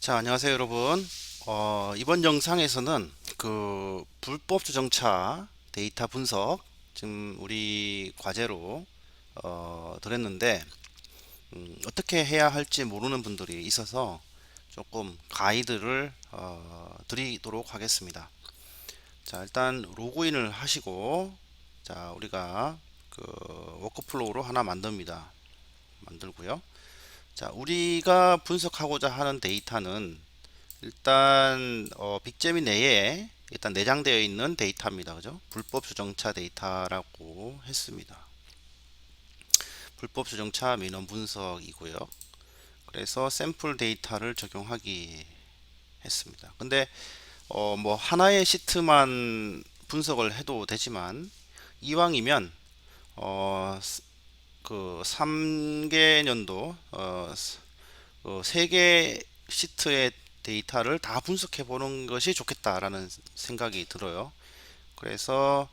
자, 안녕하세요, 여러분. 어, 이번 영상에서는 그 불법 주정차 데이터 분석 지금 우리 과제로 어, 드렸는데 음, 어떻게 해야 할지 모르는 분들이 있어서 조금 가이드를 어, 드리도록 하겠습니다. 자, 일단 로그인을 하시고 자, 우리가 그 워크플로우로 하나 만듭니다. 만들고요. 자, 우리가 분석하고자 하는 데이터는 일단 어, 빅제미 내에 일단 내장되어 있는 데이터입니다. 그죠? 불법 수정차 데이터라고 했습니다. 불법 수정차 민원 분석이고요. 그래서 샘플 데이터를 적용하기 했습니다. 근데 어, 뭐 하나의 시트만 분석을 해도 되지만 이왕이면 어, 그 3개년도 어, 어, 3개 시트의 데이터를 다 분석해 보는 것이 좋겠다라는 생각이 들어요. 그래서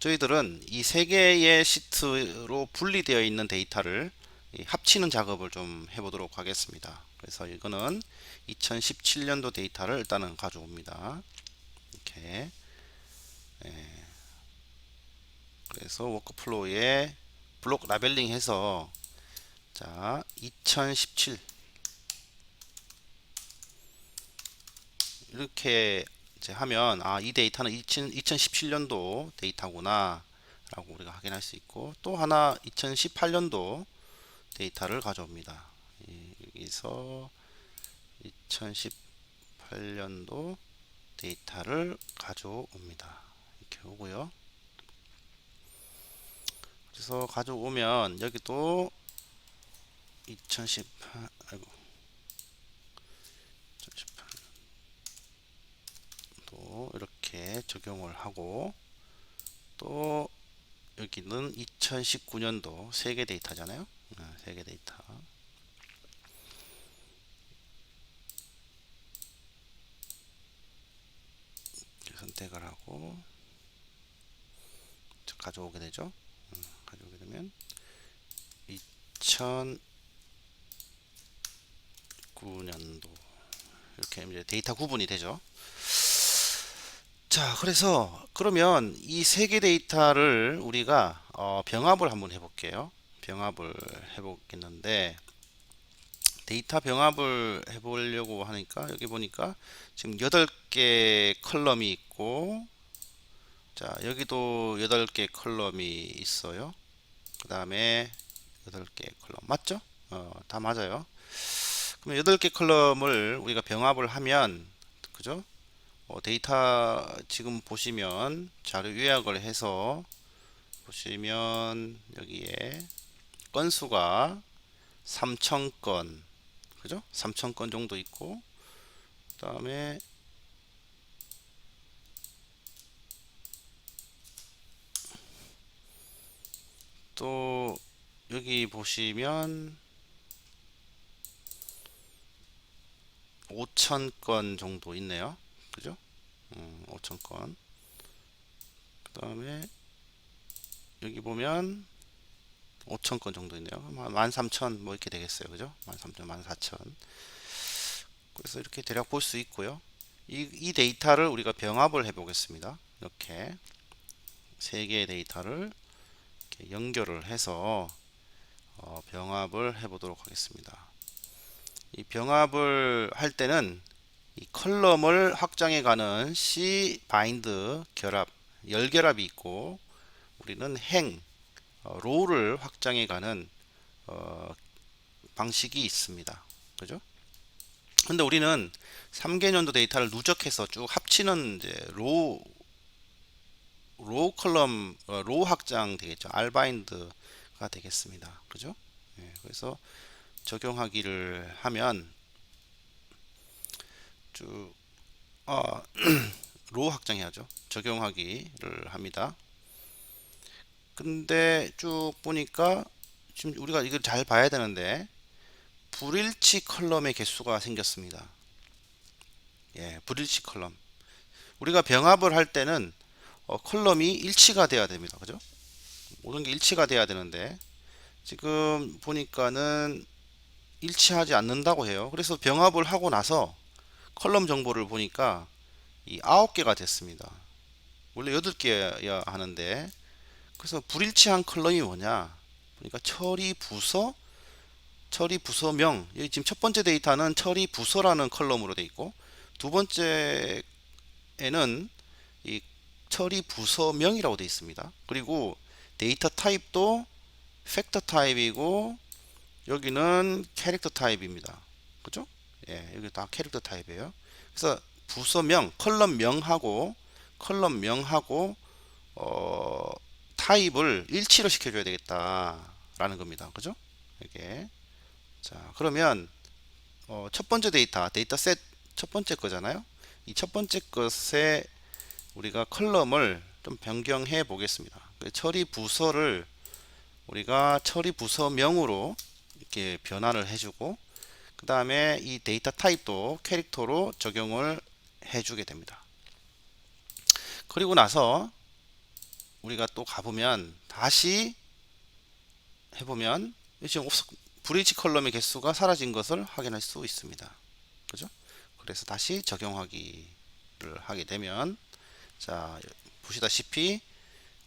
저희들은 이 세 개의 시트로 분리되어 있는 데이터를 이 합치는 작업을 좀 해보도록 하겠습니다. 그래서 이거는 2017년도 데이터를 일단은 가져옵니다. 이렇게 예. 그래서 워크플로우에 블록 라벨링 해서 자 2017 이렇게 이제 하면 아 이 데이터는 2017년도 데이터구나 라고 우리가 확인할 수 있고 또 하나 2018년도 데이터를 가져옵니다. 여기서 2018년도 데이터를 가져옵니다. 이렇게 오고요 그래서 가져오면 여기도 2018 아이고 2018도 이렇게 적용을 하고 또 여기는 2019년도 세계 데이터잖아요. 어, 세계 데이터. 선택을 하고 가져오게 되죠. 되면 2009년도 이렇게 이제 데이터 구분이 되죠. 자, 그래서 그러면 이 세 개 데이터를 우리가 어, 병합을 한번 해볼게요. 병합을 해보겠는데 데이터 병합을 해보려고 하니까 여기 보니까 지금 8개 컬럼이 있고 자 여기도 8개 컬럼이 있어요 그 다음에 8개 컬럼 맞죠? 어, 다 맞아요 그럼 8개 컬럼을 우리가 병합을 하면 그죠? 어, 데이터 지금 보시면 자료 요약을 해서 보시면 여기에 건수가 3,000건 그죠? 3,000건 정도 있고 그 다음에 또 여기 보시면 5천 건 정도 있네요. 그죠? 음, 5천 건. 그 다음에 여기 보면 5천 건 정도 있네요. 13,000 뭐 이렇게 되겠어요. 그죠? 13,000, 14,000. 그래서 이렇게 대략 볼 수 있고요. 이, 이 데이터를 우리가 병합을 해 보겠습니다. 이렇게 세 개의 데이터를 연결을 해서 어, 병합을 해 보도록 하겠습니다. 이 병합을 할 때는 이 컬럼을 확장해 가는 C 바인드 결합 열결합이 있고 우리는 행 어, 로우를 확장해 가는 어, 방식이 있습니다. 그죠? 근데 우리는 3개년도 데이터를 누적해서 쭉 합치는 이제 로우 로우 컬럼 어, 로우 확장 되겠죠. 알바인드가 되겠습니다. 그죠? 예, 그래서 적용하기를 하면 쭉 어, 로우 확장해야죠. 적용하기를 합니다. 근데 쭉 보니까 지금 우리가 이걸 잘 봐야 되는데 불일치 컬럼의 개수가 생겼습니다. 예, 불일치 컬럼. 우리가 병합을 할 때는 어, 컬럼이 일치가 돼야 됩니다. 그죠? 모든 게 일치가 돼야 되는데 지금 보니까는 일치하지 않는다고 해요. 그래서 병합을 하고 나서 컬럼 정보를 보니까 이 아홉 개가 됐습니다. 원래 여덟 개야 하는데 그래서 불일치한 컬럼이 뭐냐? 그러니까 처리 부서, 처리 부서명. 여기 지금 첫 번째 데이터는 처리 부서라는 컬럼으로 돼 있고 두 번째에는 이 처리 부서명이라고 돼 있습니다. 그리고 데이터 타입도 팩터 타입이고 여기는 캐릭터 타입입니다. 그죠? 예, 여기 다 캐릭터 타입이에요. 그래서 부서명, 컬럼명하고 컬럼명하고 어, 타입을 일치로 시켜줘야 되겠다라는 겁니다. 그죠? 이게 자 그러면 어, 첫 번째 데이터, 데이터 셋 첫 번째 거잖아요. 이 첫 번째 것에 우리가 컬럼을 좀 변경해 보겠습니다. 그 처리 부서를 우리가 처리 부서명으로 이렇게 변화를 해주고 그 다음에 이 데이터 타입도 캐릭터로 적용을 해주게 됩니다. 그리고 나서 우리가 또 가보면 다시 해보면 지금 브리지 컬럼의 개수가 사라진 것을 확인할 수 있습니다. 그죠? 그래서 다시 적용하기를 하게 되면 자 보시다시피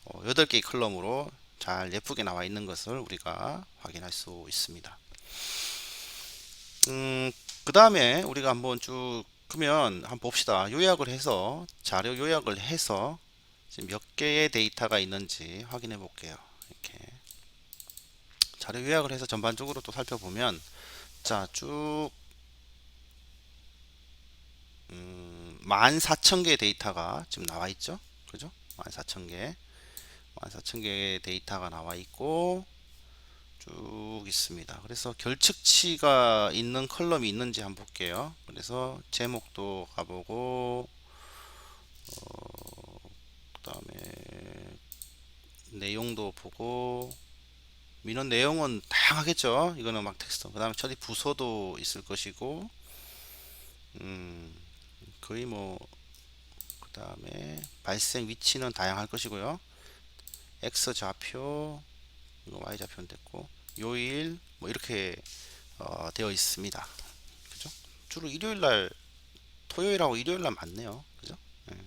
어, 8개의 컬럼으로 잘 예쁘게 나와 있는 것을 우리가 확인할 수 있습니다. 음, 그 다음에 우리가 한번 쭉 그러면 한번 봅시다. 요약을 해서 자료 요약을 해서 지금 몇 개의 데이터가 있는지 확인해 볼게요. 이렇게 자료 요약을 해서 전반적으로 또 살펴보면 자쭉 음, 14,000개의 데이터가 지금 나와 있죠. 그죠? 14,000개. 14,000개의 데이터가 나와 있고 쭉 있습니다. 그래서 결측치가 있는 컬럼이 있는지 한번 볼게요. 그래서 제목도 가보고 어, 그 다음에 내용도 보고 민원 내용은 다양하겠죠. 이거는 막 텍스트. 그 다음에 처리 부서도 있을 것이고 음, 거의 뭐 그 다음에 발생 위치는 다양할 것이고요. X 좌표 이거 Y 좌표는 됐고 요일 뭐 이렇게 어, 되어 있습니다. 그죠? 주로 일요일 날 토요일하고 일요일 날 맞네요. 그죠? 예.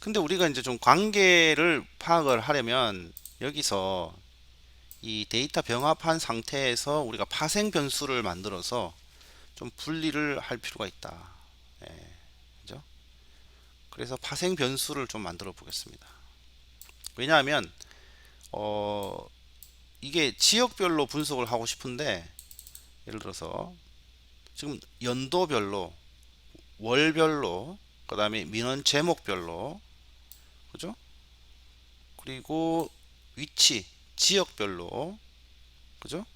근데 우리가 이제 좀 관계를 파악을 하려면 여기서 이 데이터 병합한 상태에서 우리가 파생 변수를 만들어서 좀 분리를 할 필요가 있다. 그래서 파생 변수를 좀 만들어 보겠습니다. 왜냐하면 어 이게 지역별로 분석을 하고 싶은데 예를 들어서 지금 연도별로 월별로 그 다음에 민원 제목별로 그죠? 그리고 위치 지역별로 그죠?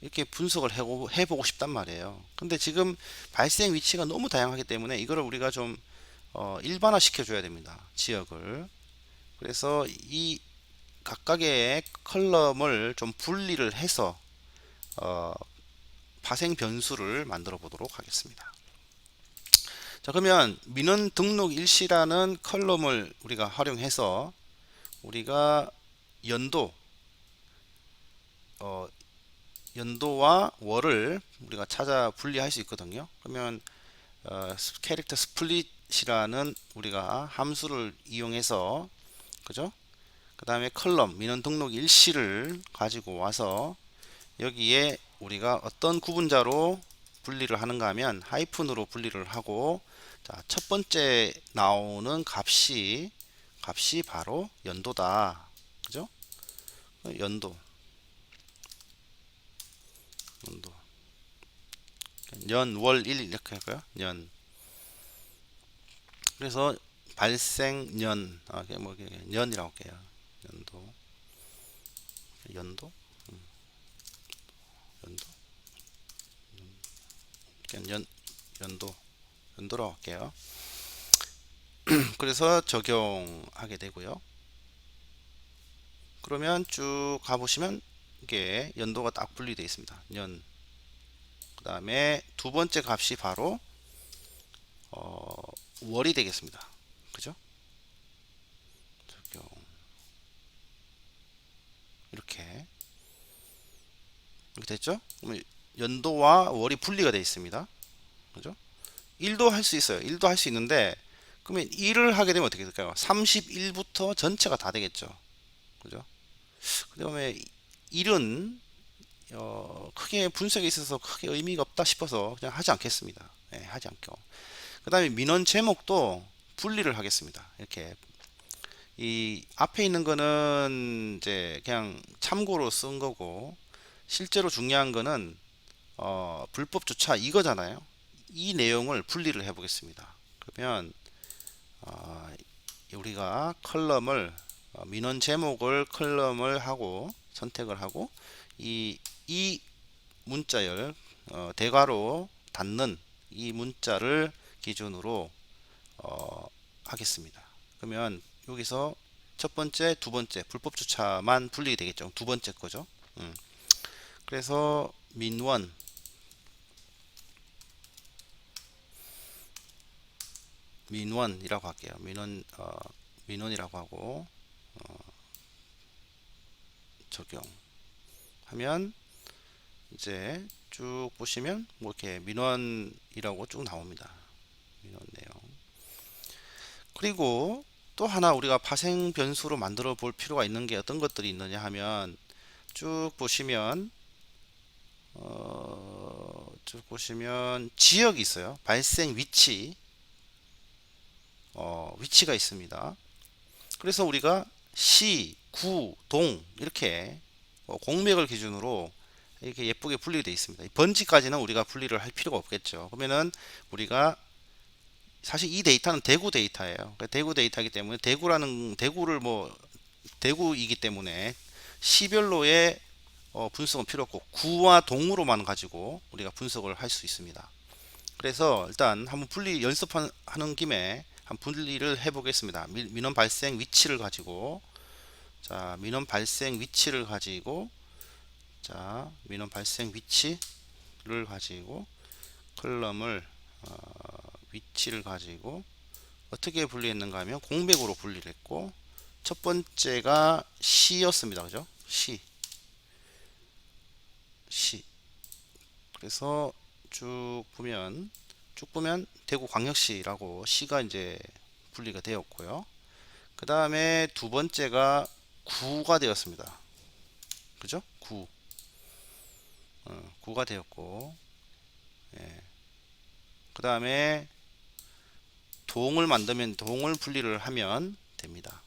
이렇게 분석을 해보고 싶단 말이에요. 근데 지금 발생 위치가 너무 다양하기 때문에 이거를 우리가 좀 어, 일반화 시켜 줘야 됩니다 지역을 그래서 이 각각의 컬럼을 좀 분리를 해서 어, 파생 변수를 만들어 보도록 하겠습니다. 자 그러면 민원 등록 일시라는 컬럼을 우리가 활용해서 우리가 연도 어, 연도와 월을 우리가 찾아 분리할 수 있거든요. 그러면 어, 캐릭터 스플릿 이라는 우리가 함수를 이용해서 그죠? 그 다음에 컬럼 민원 등록 일시를 가지고 와서 여기에 우리가 어떤 구분자로 분리를 하는가 하면 하이픈으로 분리를 하고 자, 첫 번째 나오는 값이 값이 바로 연도다. 그죠? 연도. 연도. 년, 월, 일 이렇게 할까요? 년. 그래서 발생 년, 아, 뭐, 년이라고 할게요. 연도 연도 음. 연도 연 연도 연도로 할게요. 그래서 적용하게 되고요. 그러면 쭉 가보시면 이게 연도가 딱 분리되어 있습니다. 년. 그 다음에 두 번째 값이 바로 어, 월이 되겠습니다. 그죠? 이렇게 이렇게 됐죠? 연도와 월이 분리가 되어 있습니다. 그죠? 1도 할 수 있어요. 1도 할 수 있는데 그러면 1을 하게 되면 어떻게 될까요? 31부터 전체가 다 되겠죠. 그죠? 그 다음에 1은 어, 크게 분석에 있어서 크게 의미가 없다 싶어서 그냥 하지 않겠습니다. 예, 하지 않고. 그 다음에 민원 제목도 분리를 하겠습니다. 이렇게 이 앞에 있는 거는 이제 그냥 참고로 쓴 거고 실제로 중요한 거는 어, 불법 주차 이거잖아요. 이 내용을 분리를 해 보겠습니다. 그러면 어, 우리가 컬럼을 어, 민원 제목을 컬럼을 하고 선택을 하고 이, 이 문자열 어, 대괄호 닫는 이 문자를 기준으로 어, 하겠습니다. 그러면 여기서 첫 번째, 두 번째 불법 주차만 분리게 되겠죠. 두 번째 거죠. 음. 그래서 민원 민원이라고 할게요. 민원 어, 민원이라고 하고 어, 적용하면 이제 쭉 보시면 뭐 이렇게 민원이라고 쭉 나옵니다. 그리고 또 하나 우리가 파생 변수로 만들어 볼 필요가 있는 게 어떤 것들이 있느냐 하면 쭉 보시면 어, 쭉 보시면 지역이 있어요. 발생 위치 어, 위치가 있습니다. 그래서 우리가 시, 구, 동 이렇게 어, 공맥을 기준으로 이렇게 예쁘게 분리되어 되어 있습니다. 번지까지는 우리가 분리를 할 필요가 없겠죠. 그러면은 우리가 사실 이 데이터는 대구 데이터예요. 그러니까 대구 데이터이기 때문에 대구라는 대구를 뭐 대구이기 때문에 시별로의 어, 분석은 필요 없고 구와 동으로만 가지고 우리가 분석을 할 수 있습니다. 그래서 일단 한번 분리 연습하는 김에 한 분리를 해 보겠습니다. 민원 발생 위치를 가지고 자 민원 발생 위치를 가지고 자 민원 발생 위치를 가지고 컬럼을 어, 위치를 가지고 어떻게 분리했는가 하면 공백으로 분리를 했고 첫 번째가 시였습니다. 그죠? 시. 시. 그래서 쭉 보면 쭉 보면 대구 광역시라고 시가 이제 분리가 되었고요. 그 다음에 두 번째가 구가 되었습니다. 그죠? 구. 어, 구가 되었고, 예. 그 다음에 동을 만들면 동을 분리를 하면 됩니다.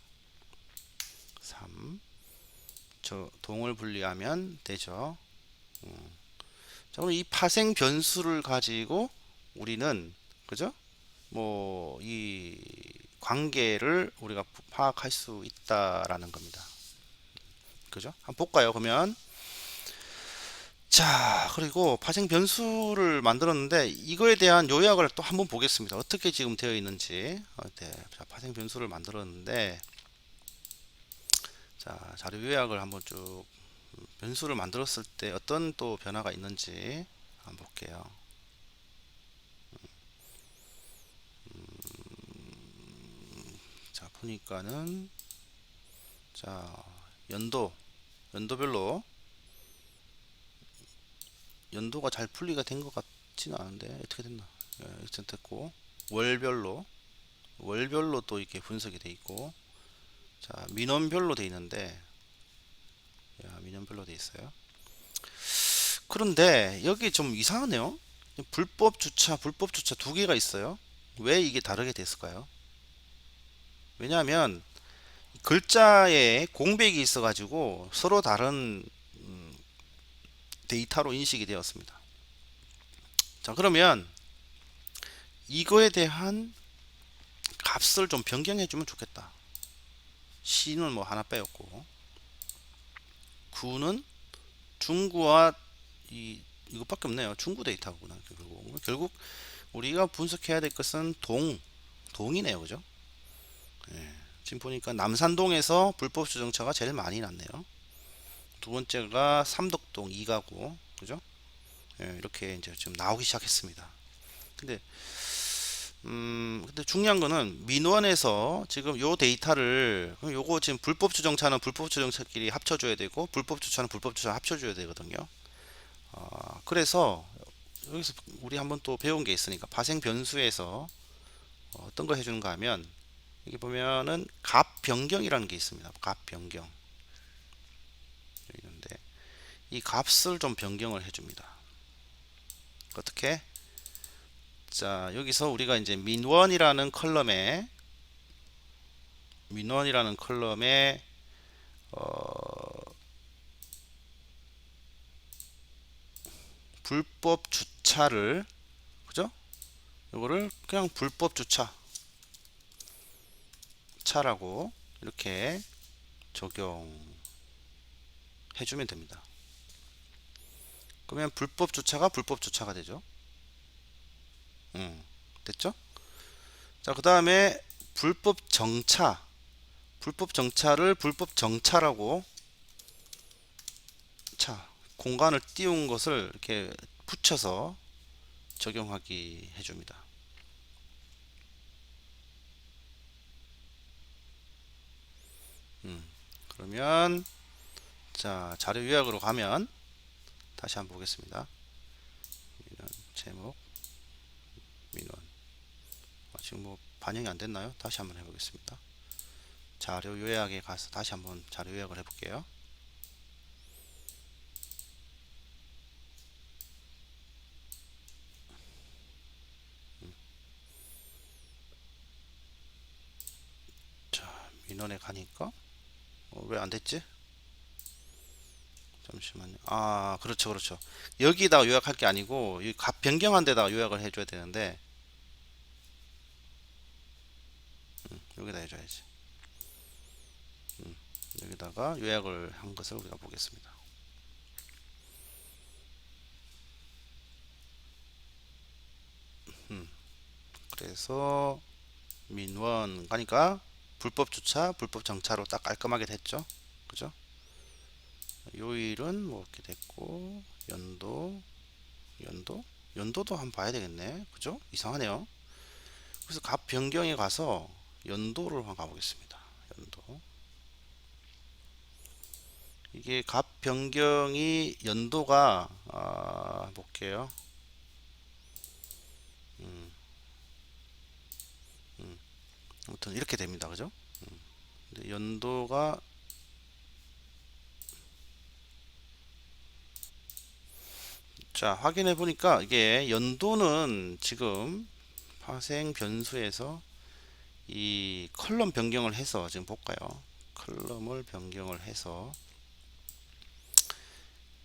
3. 저 동을 분리하면 되죠. 음. 자, 그럼 이 파생 변수를 가지고 우리는 그죠? 뭐 이 관계를 우리가 파악할 수 있다라는 겁니다. 그죠? 한번 볼까요? 그러면 자, 그리고 파생 변수를 만들었는데 이거에 대한 요약을 또 한번 보겠습니다. 어떻게 지금 되어 있는지. 어, 네. 자, 파생 변수를 만들었는데 자, 자료 요약을 한번 쭉 변수를 만들었을 때 어떤 또 변화가 있는지 한번 볼게요. 음, 자, 보니까는 자, 연도 연도별로 연도가 잘 분리가 된 것 같지는 않은데 어떻게 됐나. 예, 일단 됐고 월별로 월별로 또 이렇게 분석이 돼 있고 자 민원별로 돼 있는데 야, 민원별로 돼 있어요. 그런데 여기 좀 이상하네요. 불법 주차 불법 주차 두 개가 있어요. 왜 이게 다르게 됐을까요? 왜냐하면 글자에 공백이 있어 가지고 서로 다른 데이터로 인식이 되었습니다. 자, 그러면 이거에 대한 값을 좀 변경해 주면 좋겠다. C는 뭐 하나 빼었고 9는 중구와 이 이것밖에 없네요. 중구 데이터구나. 결국 결국 우리가 분석해야 될 것은 동 동이네요. 그죠? 예, 지금 보니까 남산동에서 불법 주정차가 제일 많이 났네요. 두 번째가 삼덕 동 2가구 그죠? 예, 이렇게 이제 지금 나오기 시작했습니다. 근데 음 근데 중요한 거는 민원에서 지금 요 데이터를 요거 지금 불법 주정차는 불법 주정차끼리 합쳐줘야 되고 불법 주차는 불법 주차 합쳐줘야 되거든요. 어, 그래서 여기서 우리 한번 또 배운 게 있으니까 파생 변수에서 어, 어떤 거 해주는가 하면 여기 보면은 값 변경이라는 게 있습니다. 값 변경 이 값을 좀 변경을 해줍니다. 어떻게? 자 여기서 우리가 이제 민원이라는 컬럼에 민원이라는 컬럼에 어, 불법 주차를 그죠? 이거를 그냥 불법 주차 차라고 이렇게 적용해 주면 됩니다. 그러면 불법 주차가 불법 주차가 되죠. 음, 됐죠? 자, 그 다음에 불법 정차 불법 정차를 불법 정차라고 자 공간을 띄운 것을 이렇게 붙여서 적용하기 해줍니다. 음, 그러면 자 자료 요약으로 가면 다시 한번 보겠습니다. 민원 제목 민원 아, 지금 뭐 반영이 안 됐나요? 다시 한번 해보겠습니다. 자료 요약에 가서 다시 한번 자료 요약을 해볼게요. 자, 민원에 가니까 어, 왜 안 됐지? 잠시만요. 아, 그렇죠, 그렇죠. 여기다가 요약할 게 아니고 이값 변경한 데다가 요약을 해줘야 되는데 음, 여기다 해줘야지. 음, 여기다가 요약을 한 것을 우리가 보겠습니다. 음, 그래서 민원 가니까 불법 주차, 불법 정차로 딱 깔끔하게 됐죠. 요일은 뭐 이렇게 됐고 연도 연도 연도도 한번 봐야 되겠네. 그죠? 이상하네요. 그래서 값 변경에 가서 연도를 한번 가보겠습니다. 연도 이게 값 변경이 연도가 아, 볼게요. 음, 음. 아무튼 이렇게 됩니다. 그죠? 음. 근데 연도가 자 확인해 보니까 이게 연도는 지금 파생 변수에서 이 컬럼 변경을 해서 지금 볼까요? 컬럼을 변경을 해서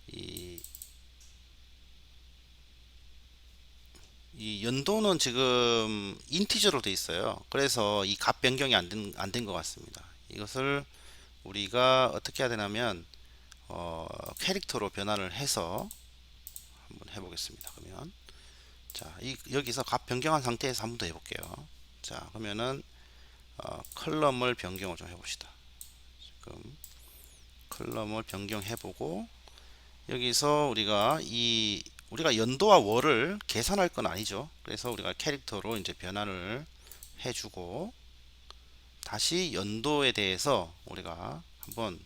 이, 이 연도는 지금 인티저로 돼 있어요. 그래서 이 값 변경이 안 된 안 된 것 같습니다. 이것을 우리가 어떻게 해야 되냐면 어, 캐릭터로 변환을 해서 한번 해보겠습니다. 그러면 자 이, 여기서 값 변경한 상태에서 한 번 더 해볼게요. 자 그러면은 어, 컬럼을 변경을 좀 해봅시다. 지금 컬럼을 변경해보고 여기서 우리가 이 우리가 연도와 월을 계산할 건 아니죠. 그래서 우리가 캐릭터로 이제 변환을 해주고 다시 연도에 대해서 우리가 한번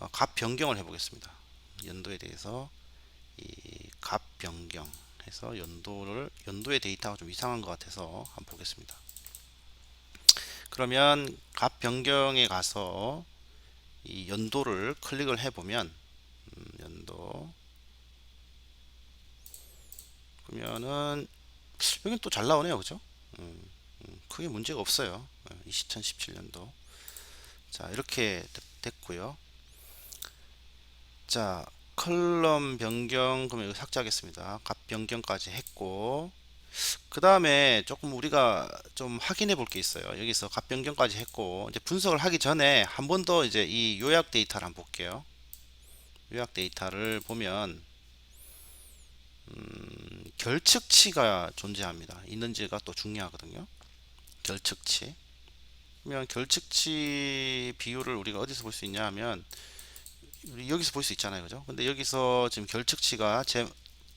어, 값 변경을 해보겠습니다. 연도에 대해서 이 값 변경 해서 연도를 연도의 데이터가 좀 이상한 것 같아서 한번 보겠습니다. 그러면 값 변경에 가서 이 연도를 클릭을 해보면 음, 연도. 그러면은 여긴 또 잘 나오네요. 그죠? 음, 음, 크게 문제가 없어요. 2017년도. 자 이렇게 됐고요. 자 컬럼 변경 그러면 이거 삭제하겠습니다 값 변경까지 했고 그 다음에 조금 우리가 좀 확인해 볼 게 있어요 여기서 값 변경까지 했고 이제 분석을 하기 전에 한 번 더 이제 이 요약 데이터를 한번 볼게요 요약 데이터를 보면 음, 결측치가 존재합니다. 있는지가 또 중요하거든요. 결측치. 그러면 결측치 비율을 우리가 어디서 볼 수 있냐 하면 여기서 볼 수 있잖아요. 그죠? 근데 여기서 지금 결측치가 제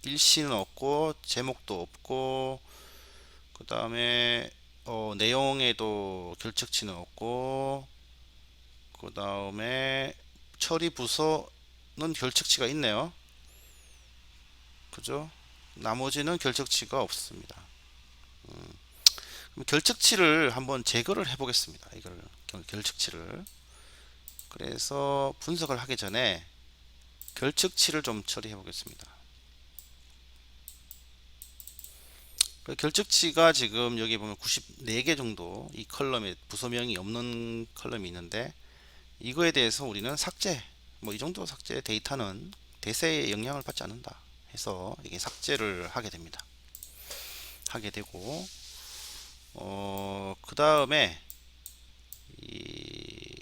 일시는 없고 제목도 없고 그 다음에 어, 내용에도 결측치는 없고 그 다음에 처리 부서는 결측치가 있네요. 그죠? 나머지는 결적치가 없습니다. 음, 그럼 결적치를 한번 제거를 해 보겠습니다. 이걸 결- 결적치를 그래서 분석을 하기 전에 결적치를 좀 처리해 보겠습니다. 그 결적치가 지금 여기 보면 94개 정도 이 컬럼에 부서명이 없는 컬럼이 있는데 이거에 대해서 우리는 삭제 뭐 이 정도 삭제 데이터는 대세에 영향을 받지 않는다 해서 이게 삭제를 하게 됩니다. 하게 되고 어, 그 다음에 이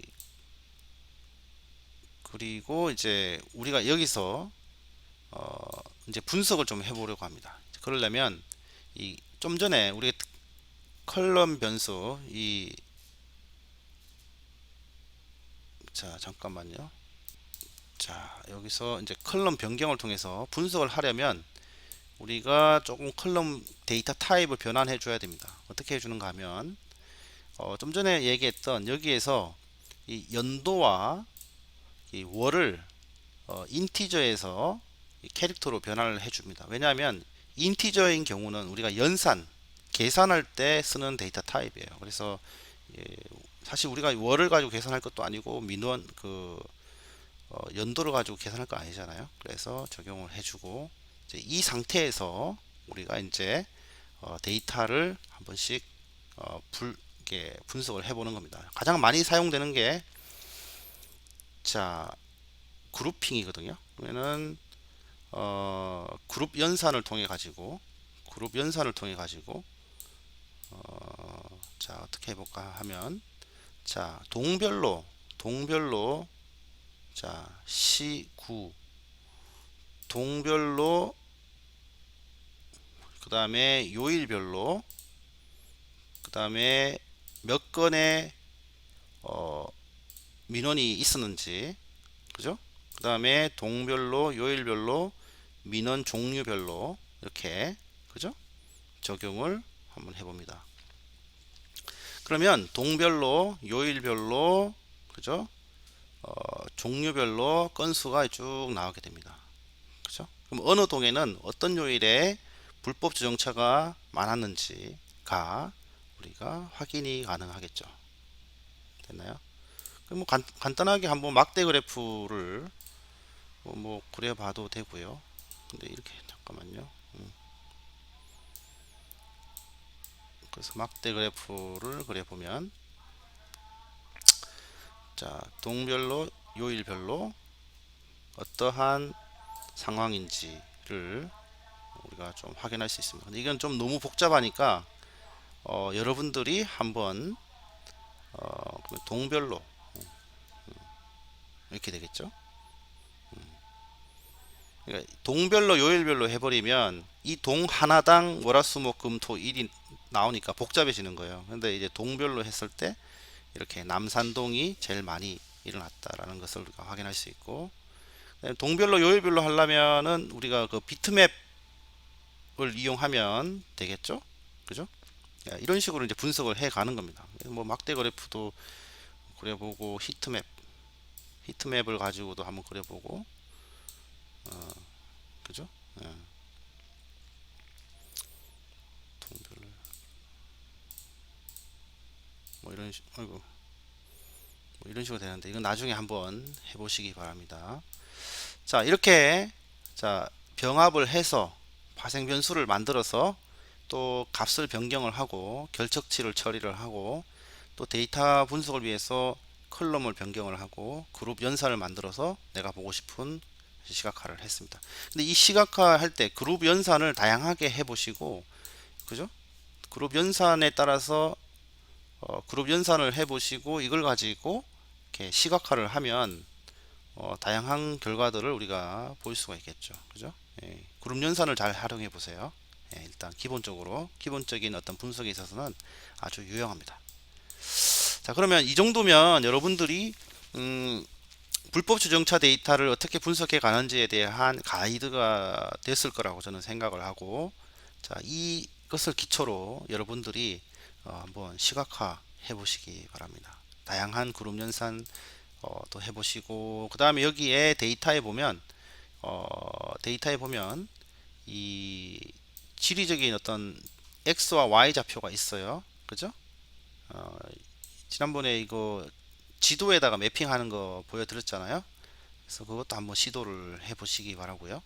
그리고 이제 우리가 여기서 어, 이제 분석을 좀 해보려고 합니다. 그러려면 이 좀 전에 우리 컬럼 변수 이 자 잠깐만요. 자 여기서 이제 컬럼 변경을 통해서 분석을 하려면 우리가 조금 컬럼 데이터 타입을 변환해 줘야 됩니다. 어떻게 해주는가 하면 어, 좀 전에 얘기했던 여기에서 이 연도와 이 월을 어, 인티저에서 이 캐릭터로 변환을 해줍니다. 왜냐하면 인티저인 경우는 우리가 연산 계산할 때 쓰는 데이터 타입이에요. 그래서 예, 사실 우리가 월을 가지고 계산할 것도 아니고 민원 그 어, 연도를 가지고 계산할 거 아니잖아요. 그래서 적용을 해주고 이제 이 상태에서 우리가 이제 어, 데이터를 한 번씩 어, 불, 분석을 해보는 겁니다. 가장 많이 사용되는 게 자 그룹핑이거든요. 그러면은 어, 그룹 연산을 통해 가지고 그룹 연산을 통해 가지고 어, 자 어떻게 해볼까 하면 자 동별로 동별로 자 시구 동별로 그 다음에 요일별로 그 다음에 몇 건의 어, 민원이 있었는지 그죠? 그 다음에 동별로 요일별로 민원 종류별로 이렇게 그죠? 적용을 한번 해봅니다. 그러면 동별로 요일별로 그죠? 어, 종류별로 건수가 쭉 나오게 됩니다. 그죠? 그럼 어느 동에는 어떤 요일에 불법 주정차가 많았는지가 우리가 확인이 가능하겠죠. 됐나요? 뭐 간, 간단하게 한번 막대 그래프를 뭐, 뭐 그려봐도 되고요. 근데 이렇게 잠깐만요. 음. 그래서 막대 그래프를 그려보면 자 동별로 요일별로 어떠한 상황인지를 우리가 좀 확인할 수 있습니다. 근데 이건 좀 너무 복잡하니까 어, 여러분들이 한번 어, 동별로 음, 이렇게 되겠죠. 그러니까 동별로 요일별로 해버리면 이 동 하나당 월화수목금토 일이 나오니까 복잡해지는 거예요. 근데 이제 동별로 했을 때 이렇게 남산동이 제일 많이 일어났다라는 것을 우리가 확인할 수 있고 동별로 요일별로 하려면은 우리가 그 비트맵을 이용하면 되겠죠 그죠 야, 이런 식으로 이제 분석을 해 가는 겁니다 뭐 막대 그래프도 그려보고 히트맵 히트맵을 가지고도 한번 그려보고 어, 그죠 예. 동별로 뭐 이런 식 아이고 뭐 이런 식으로 되는데 이건 나중에 한번 해보시기 바랍니다. 자 이렇게 자 병합을 해서 파생 변수를 만들어서 또 값을 변경을 하고 결척치를 처리를 하고 또 데이터 분석을 위해서 컬럼을 변경을 하고 그룹 연산을 만들어서 내가 보고 싶은 시각화를 했습니다. 근데 이 시각화 할 때 그룹 연산을 다양하게 해보시고 그죠? 그룹 연산에 따라서 어, 그룹 연산을 해보시고 이걸 가지고 이렇게 시각화를 하면 어, 다양한 결과들을 우리가 볼 수가 있겠죠. 그죠? 예, 그룹 연산을 잘 활용해 보세요. 예, 일단 기본적으로 기본적인 어떤 분석에 있어서는 아주 유용합니다. 자 그러면 이 정도면 여러분들이 음, 불법 주정차 데이터를 어떻게 분석해 가는지에 대한 가이드가 됐을 거라고 저는 생각을 하고 자 이것을 기초로 여러분들이 어, 한번 시각화 해 보시기 바랍니다. 다양한 그룹 연산 어, 또 해보시고 그 다음에 여기에 데이터에 보면 어, 데이터에 보면 이 지리적인 어떤 x와 y 좌표가 있어요. 그죠? 어, 지난번에 이거 지도에다가 매핑하는 거 보여드렸잖아요. 그래서 그것도 한번 시도를 해보시기 바라고요.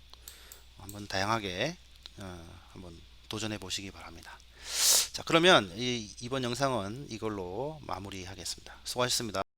한번 다양하게 어, 한번 도전해 보시기 바랍니다. 자, 그러면 이, 이번 영상은 이걸로 마무리하겠습니다. 수고하셨습니다.